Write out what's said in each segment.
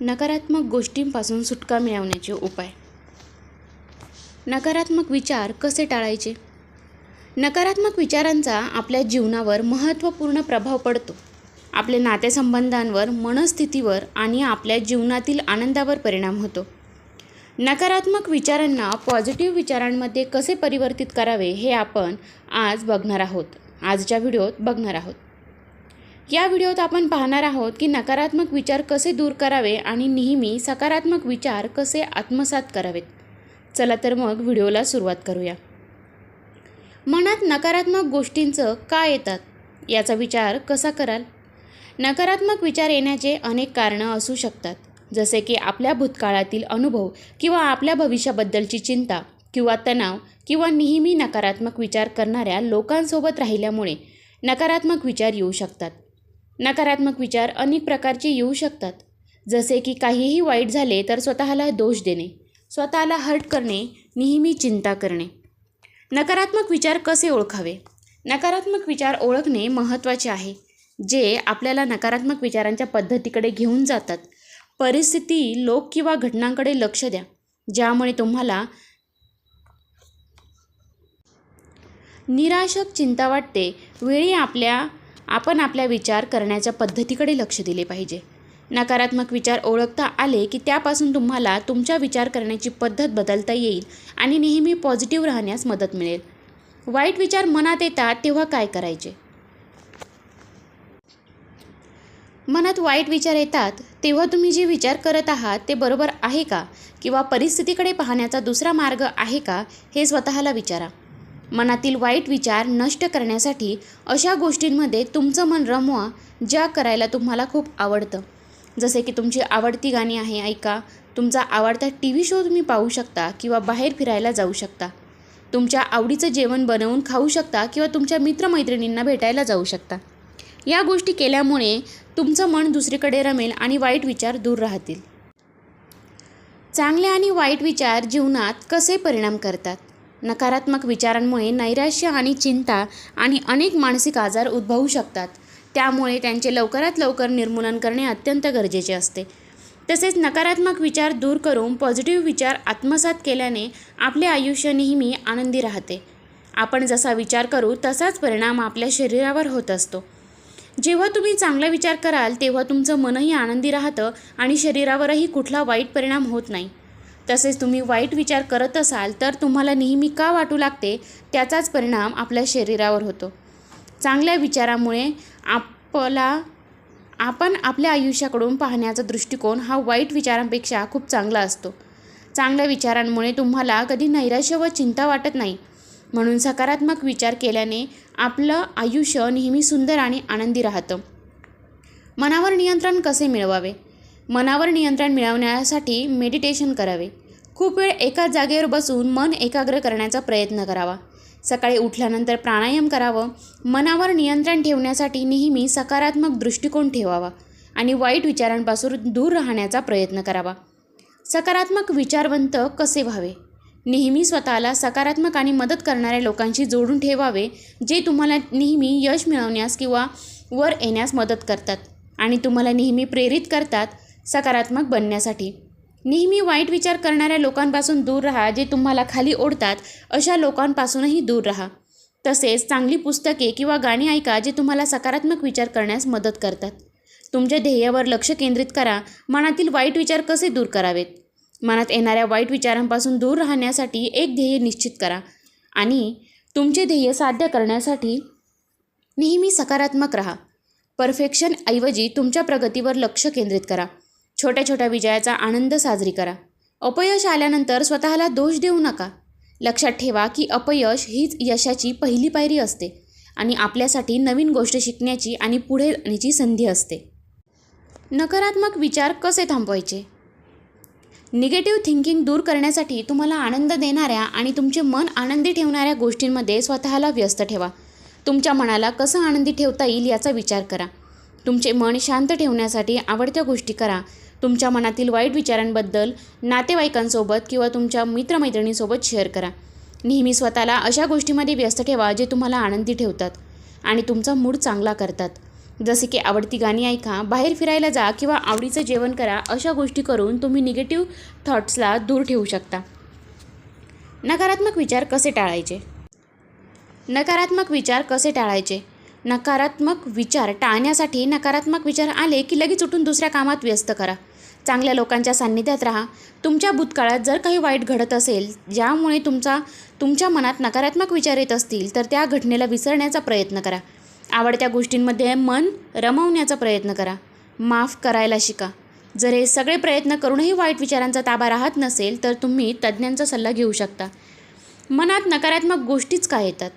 नकारात्मक गोष्टींपासून सुटका मिळवण्याचे उपाय. नकारात्मक विचार कसे टाळायचे? नकारात्मक विचारांचा आपल्या जीवनावर महत्त्वपूर्ण प्रभाव पडतो. आपल्या नातेसंबंधांवर मनस्थितीवर आणि आपल्या जीवनातील आनंदावर परिणाम होतो. नकारात्मक विचारांना पॉझिटिव्ह विचारांमध्ये कसे परिवर्तित करावे हे आपण आज बघणार आहोत. आजच्या व्हिडिओत बघणार आहोत. या व्हिडिओत आपण पाहणार आहोत की नकारात्मक विचार कसे दूर करावे आणि नेहमी सकारात्मक विचार कसे आत्मसात करावेत. चला तर मग व्हिडिओला सुरुवात करूया. मनात नकारात्मक गोष्टींचं का येतात? याचा विचार कसा कराल? नकारात्मक विचार येण्याचे अनेक कारणं असू शकतात. जसे की आपल्या भूतकाळातील अनुभव किंवा आपल्या भविष्याबद्दलची चिंता किंवा तणाव किंवा नेहमी नकारात्मक विचार करणाऱ्या लोकांसोबत राहिल्यामुळे नकारात्मक विचार येऊ शकतात. नकारात्मक विचार अनेक प्रकारचे येऊ शकतात. जसे की काहीही वाईट झाले तर स्वतःला दोष देणे स्वतःला हर्ट करणे नेहमी चिंता करणे. नकारात्मक विचार कसे ओळखावे? नकारात्मक विचार ओळखणे महत्त्वाचे आहे जे आपल्याला नकारात्मक विचारांच्या पद्धतीकडे घेऊन जातात. परिस्थिती लोक किंवा घटनांकडे लक्ष द्या ज्यामुळे तुम्हाला निराशक चिंता वाटते. वेळी आपल्या आपण आपल्या विचार करण्याच्या पद्धतीकडे लक्ष दिले पाहिजे. नकारात्मक विचार ओळखता आले की त्यापासून तुम्हाला तुमच्या विचार करण्याची पद्धत बदलता येईल आणि नेहमी पॉझिटिव्ह राहण्यास मदत मिळेल. वाईट विचार मनात येतात तेव्हा काय करायचे? मनात वाईट विचार येतात तेव्हा तुम्ही जे विचार करत आहात ते बरोबर आहे का? किंवा परिस्थितीकडे पाहण्याचा दुसरा मार्ग आहे का? हे स्वतःला विचारा. मनातील वाईट विचार नष्ट करण्यासाठी अशा गोष्टींमध्ये तुमचं मन रमवा ज्या करायला तुम्हाला खूप आवडतं. जसे की तुमची आवडती गाणी आहे ऐका. तुमचा आवडता टी व्ही शो तुम्ही पाहू शकता किंवा बाहेर फिरायला जाऊ शकता. तुमच्या आवडीचं जेवण बनवून खाऊ शकता किंवा तुमच्या मित्रमैत्रिणींना भेटायला जाऊ शकता. या गोष्टी केल्यामुळे तुमचं मन दुसरीकडे रमेल आणि वाईट विचार दूर राहतील. चांगले आणि वाईट विचार जीवनात कसे परिणाम करतात? नकारात्मक विचारांमुळे नैराश्य आणि चिंता आणि अनेक मानसिक आजार उद्भवू शकतात. त्यामुळे त्यांचे लवकरात लवकर निर्मूलन करणे अत्यंत गरजेचे असते. तसेच नकारात्मक विचार दूर करून पॉझिटिव्ह विचार आत्मसात केल्याने आपले आयुष्य नेहमी आनंदी राहते. आपण जसा विचार करू तसाच परिणाम आपल्या शरीरावर होत असतो. जेव्हा तुम्ही चांगला विचार कराल तेव्हा तुमचं मनही आनंदी राहतं आणि शरीरावरही कुठला वाईट परिणाम होत नाही. तसेच तुम्ही वाईट विचार करत असाल तर तुम्हाला नेहमी का वाटू लागते? त्याचाच परिणाम आपल्या शरीरावर होतो. चांगल्या विचारामुळे आपला आपण आपल्या आयुष्याकडून पाहण्याचा दृष्टिकोन हा वाईट विचारांपेक्षा खूप चांगला असतो. चांगल्या विचारांमुळे तुम्हाला कधी नैराश्य व चिंता वाटत नाही. म्हणून सकारात्मक विचार केल्याने आपलं आयुष्य नेहमी सुंदर आणि आनंदी राहतं. मनावर नियंत्रण कसे मिळवावे? मनावर नियंत्रण मिळवण्यासाठी मेडिटेशन करावे. खूप वेळ एकाच जागेवर बसून मन एकाग्र करण्याचा प्रयत्न करावा. सकाळी उठल्यानंतर प्राणायाम करावं. मनावर नियंत्रण ठेवण्यासाठी नेहमी सकारात्मक दृष्टिकोन ठेवावा आणि वाईट विचारांपासून दूर राहण्याचा प्रयत्न करावा. सकारात्मक विचारवंत कसे व्हावे? नेहमी स्वतःला सकारात्मक आणि मदत करणाऱ्या लोकांशी जोडून ठेवावे जे तुम्हाला नेहमी यश मिळवण्यास किंवा वर येण्यास मदत करतात आणि तुम्हाला नेहमी प्रेरित करतात. सकारात्मक बनण्यासाठी. नेहमी वाईट विचार करणाऱ्या लोकांपासून दूर राहा जे तुम्हाला खाली ओढतात अशा लोकांपासूनही दूर राहा. तसेच चांगली पुस्तके किंवा गाणी ऐका जे तुम्हाला सकारात्मक विचार करण्यास मदत करतात. तुमच्या ध्येयावर लक्ष केंद्रित करा. मनातील वाईट विचार कसे दूर करावेत? मनात येणाऱ्या वाईट विचारांपासून दूर राहण्यासाठी एक ध्येय निश्चित करा. आणि तुमचे ध्येय साध्य करण्यासाठी नेहमी सकारात्मक राहा. परफेक्शन ऐवजी तुमच्या प्रगतीवर लक्ष केंद्रित करा. छोट्या छोट्या विजयाचा आनंद साजरी करा. अपयश आल्यानंतर स्वतःला दोष देऊ नका. लक्षात ठेवा की अपयश हीच यशाची पहिली पायरी असते आणि आपल्यासाठी नवीन गोष्ट शिकण्याची आणि पुढे जाण्याची संधी असते. नकारात्मक विचार कसे थांबवायचे? निगेटिव्ह थिंकिंग दूर करण्यासाठी तुम्हाला आनंद देणाऱ्या आणि तुमचे मन आनंदी ठेवणाऱ्या गोष्टींमध्ये स्वतःला व्यस्त ठेवा. तुमच्या मनाला कसं आनंदी ठेवता येईल याचा विचार करा. तुमचे मन शांत ठेवण्यासाठी आवडत्या गोष्टी करा. तुमच्या मनातील वाईट विचारांबद्दल नातेवाईकांसोबत किंवा तुमच्या मित्रमैत्रिणींसोबत शेअर करा. नेहमी स्वतःला अशा गोष्टीमध्ये व्यस्त ठेवा जे तुम्हाला आनंदी ठेवतात आणि तुमचा मूड चांगला करतात. जसे की आवडती गाणी ऐका बाहेर फिरायला जा किंवा आवडीचं जेवण करा अशा गोष्टी करून तुम्ही निगेटिव्ह थॉट्सला दूर ठेवू शकता. नकारात्मक विचार कसे टाळायचे? नकारात्मक विचार कसे टाळायचे? नकारात्मक विचार टाळण्यासाठी नकारात्मक विचार आले की लगेच उठून दुसऱ्या कामात व्यस्त करा. चांगल्या लोकांच्या सान्निध्यात राहा. तुमच्या भूतकाळात जर काही वाईट घडत असेल ज्यामुळे तुमचा तुमच्या मनात नकारात्मक विचार येत असतील तर त्या घटनेला विसरण्याचा प्रयत्न करा. आवडत्या गोष्टींमध्ये मन रमवण्याचा प्रयत्न करा. माफ करायला शिका. जर हे सगळे प्रयत्न करूनही वाईट विचारांचा ताबा राहत नसेल तर तुम्ही तज्ज्ञांचा सल्ला घेऊ शकता. मनात नकारात्मक गोष्टीच का येतात?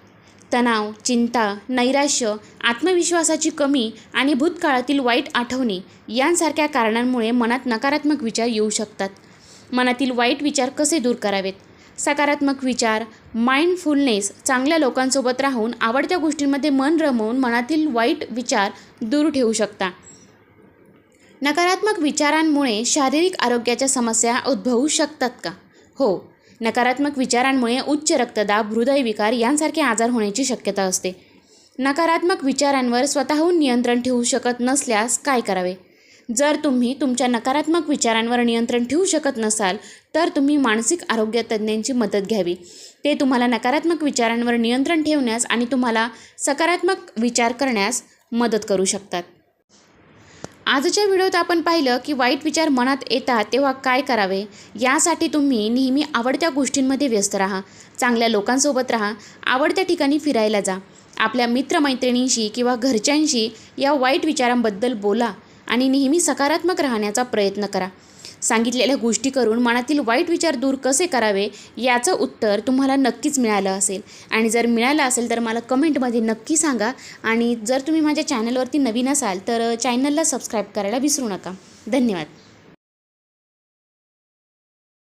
तणाव चिंता नैराश्य आत्मविश्वासाची कमी आणि भूतकाळातील वाईट आठवणी यांसारख्या कारणांमुळे मनात नकारात्मक विचार येऊ शकतात. मनातील वाईट विचार कसे दूर करावेत? सकारात्मक विचार माइंडफुलनेस चांगल्या लोकांसोबत राहून आवडत्या गोष्टींमध्ये मन रमवून मनातील वाईट विचार दूर ठेवू शकता. नकारात्मक विचारांमुळे शारीरिक आरोग्याच्या समस्या उद्भवू शकतात का? हो नकारात्मक विचारांमुळे उच्च रक्तदाब हृदयविकार यांसारखे आजार होण्याची शक्यता असते. नकारात्मक विचारांवर स्वतःहून नियंत्रण ठेवू शकत नसल्यास काय करावे? जर तुम्ही तुमच्या नकारात्मक विचारांवर नियंत्रण ठेवू शकत नसाल तर तुम्ही मानसिक आरोग्य तज्ज्ञांची मदत घ्यावी. ते तुम्हाला नकारात्मक विचारांवर नियंत्रण ठेवण्यास आणि तुम्हाला सकारात्मक विचार करण्यास मदत करू शकतात. आजच्या व्हिडिओत आपण पाहिलं की वाईट विचार मनात येतात तेव्हा काय करावे? यासाठी तुम्ही नेहमी आवडत्या गोष्टींमध्ये व्यस्त राहा. चांगल्या लोकांसोबत राहा. आवडत्या ठिकाणी फिरायला जा. आपल्या मित्रमैत्रिणींशी किंवा घरच्यांशी या वाईट विचारांबद्दल बोला आणि नेहमी सकारात्मक राहण्याचा प्रयत्न करा. सांगितलेल्या गोष्टी करून मनातील वाईट विचार दूर कसे करावे याचं उत्तर तुम्हाला नक्कीच मिळालं असेल. आणि जर मिळालं असेल तर मला कमेंटमध्ये नक्की सांगा. आणि जर तुम्ही माझ्या चॅनलवरती नवीन असाल तर चॅनलला सबस्क्राईब करायला विसरू नका. धन्यवाद.